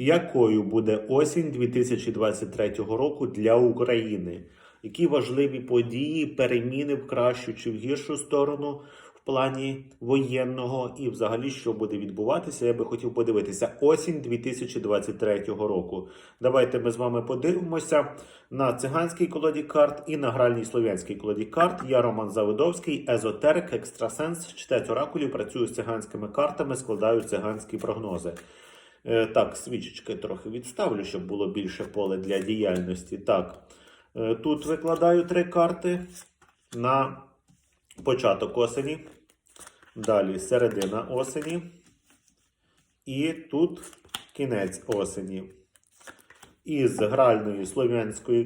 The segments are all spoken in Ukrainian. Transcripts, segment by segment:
Якою буде осінь 2023 року для України? Які важливі події, переміни в кращу чи в гіршу сторону в плані воєнного, і взагалі що буде відбуватися? Я би хотів подивитися осінь 2023 року. Давайте ми з вами подивимося на циганській колоді карт і на гральній слов'янській колоді карт. Я Роман Заводовський, езотерик, екстрасенс, читець оракулів, працюю з циганськими картами, складаю циганські прогнози. Е, Так, свічечки трохи відставлю, щоб було більше поле для діяльності. Так, е, тут викладаю три карти на початок осені, далі середина осені, і тут кінець осені. Із гральної слов'янської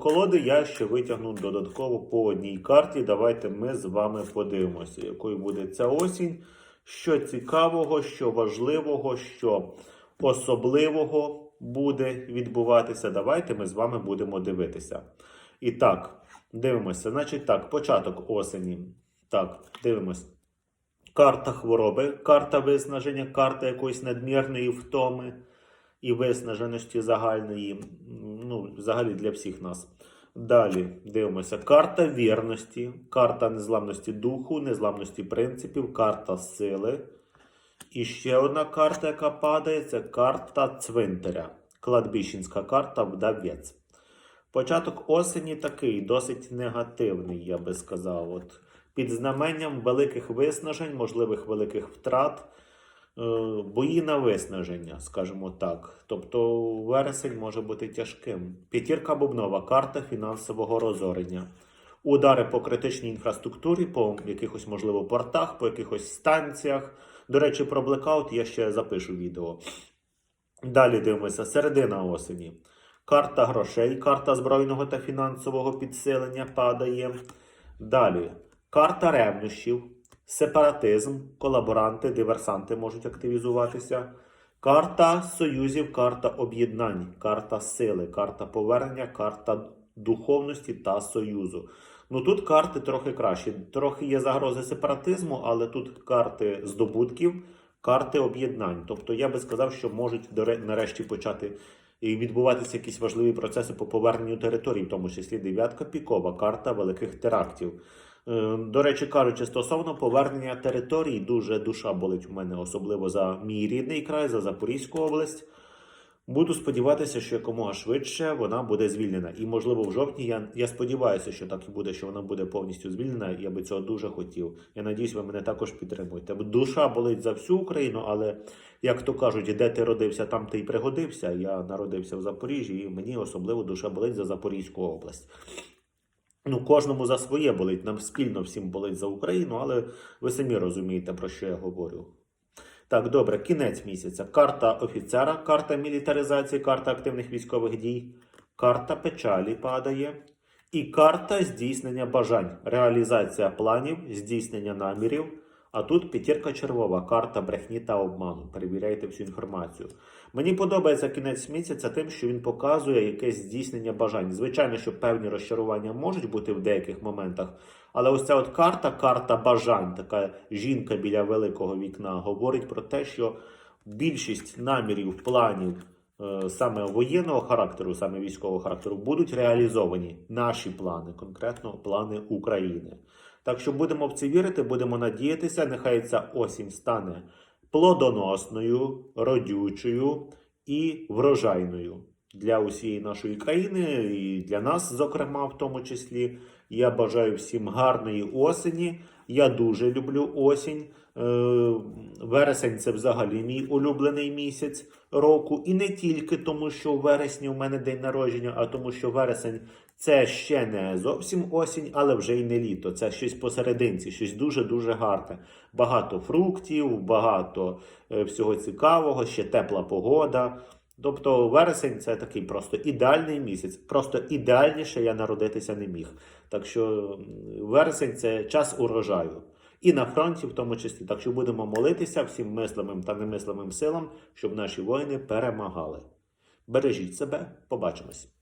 колоди я ще витягну додатково по одній карті. Давайте ми з вами подивимося, якою буде ця осінь. Що цікавого, що важливого, що особливого буде відбуватися. Давайте ми з вами будемо дивитися. І так, дивимося. Значить, так, початок осені. Так, дивимося. Карта хвороби, карта виснаження, карта якоїсь надмірної втоми і виснаженості загальної. Ну, взагалі для всіх нас. Далі дивимося. Карта вірності, карта незламності духу, незламності принципів, карта сили. І ще одна карта, яка падає, це карта цвинтаря. Кладбищенська карта вдавець. Початок осені такий, досить негативний, я би сказав. От, під знаменням великих виснажень, можливих великих втрат, е, бої на виснаження, скажімо так. Тобто вересень може бути тяжким. П'ятірка бубнова, карта фінансового розорення. Удари по критичній інфраструктурі, по якихось, можливо, портах, по якихось станціях. До речі, про блекаут я ще запишу відео. Далі дивимося, середина осені. Карта грошей, карта збройного та фінансового підсилення падає. Далі карта ревнощів, сепаратизм, колаборанти, диверсанти можуть активізуватися. Карта союзів, карта об'єднань, карта сили, карта повернення, карта духовності та союзу. Ну тут карти трохи кращі. Трохи є загрози сепаратизму, але тут карти здобутків, карти об'єднань. Тобто я би сказав, що можуть нарешті почати і відбуватися якісь важливі процеси по поверненню територій, в тому числі дев'ятка пікова, карта великих терактів. Е, До речі, кажучи, стосовно повернення територій, дуже душа болить у мене, особливо за мій рідний край, за Запорізьку область. Буду сподіватися, що якомога швидше вона буде звільнена. І, можливо, в жовтні я, я сподіваюся, що так і буде, що вона буде повністю звільнена. Я би цього дуже хотів. Я надіюсь, ви мене також підтримуєте. Душа болить за всю Україну, але як то кажуть, де ти родився, там ти й пригодився. Я народився в Запоріжжі, і мені особливо душа болить за Запорізьку область. Ну, кожному за своє болить, нам спільно всім болить за Україну, але ви самі розумієте, про що я говорю. Так, добре, кінець місяця. Карта офіцера, карта мілітаризації, карта активних військових дій, карта печалі падає. І карта здійснення бажань, реалізація планів, здійснення намірів. А тут п'ятірка червова, карта брехні та обману. Перевіряйте всю інформацію. Мені подобається кінець місяця тим, що він показує якесь здійснення бажань. Звичайно, що певні розчарування можуть бути в деяких моментах, але ось ця от карта, карта бажань, така жінка біля великого вікна, говорить про те, що більшість намірів, планів е, саме воєнного характеру, саме військового характеру, будуть реалізовані. Наші плани, конкретно плани України. Так що будемо в це вірити, будемо надіятися, нехай ця осінь стане плодоносною, родючою і врожайною для усієї нашої країни і для нас, зокрема, в тому числі. Я бажаю всім гарної осені. Я дуже люблю осінь. Е, Вересень це взагалі мій улюблений місяць року. І не тільки тому, що у вересні у мене день народження, а тому, що вересень це ще не зовсім осінь, але вже й не літо. Це щось посерединці, щось дуже-дуже гарне. Багато фруктів, багато е, всього цікавого, ще тепла погода. Тобто вересень це такий просто ідеальний місяць. Просто ідеальніше я народитися не міг. Так що вересень це час урожаю. І на фронті, в тому числі. Так що будемо молитися всім мислимим та немислимим силам, щоб наші воїни перемагали. Бережіть себе, побачимось.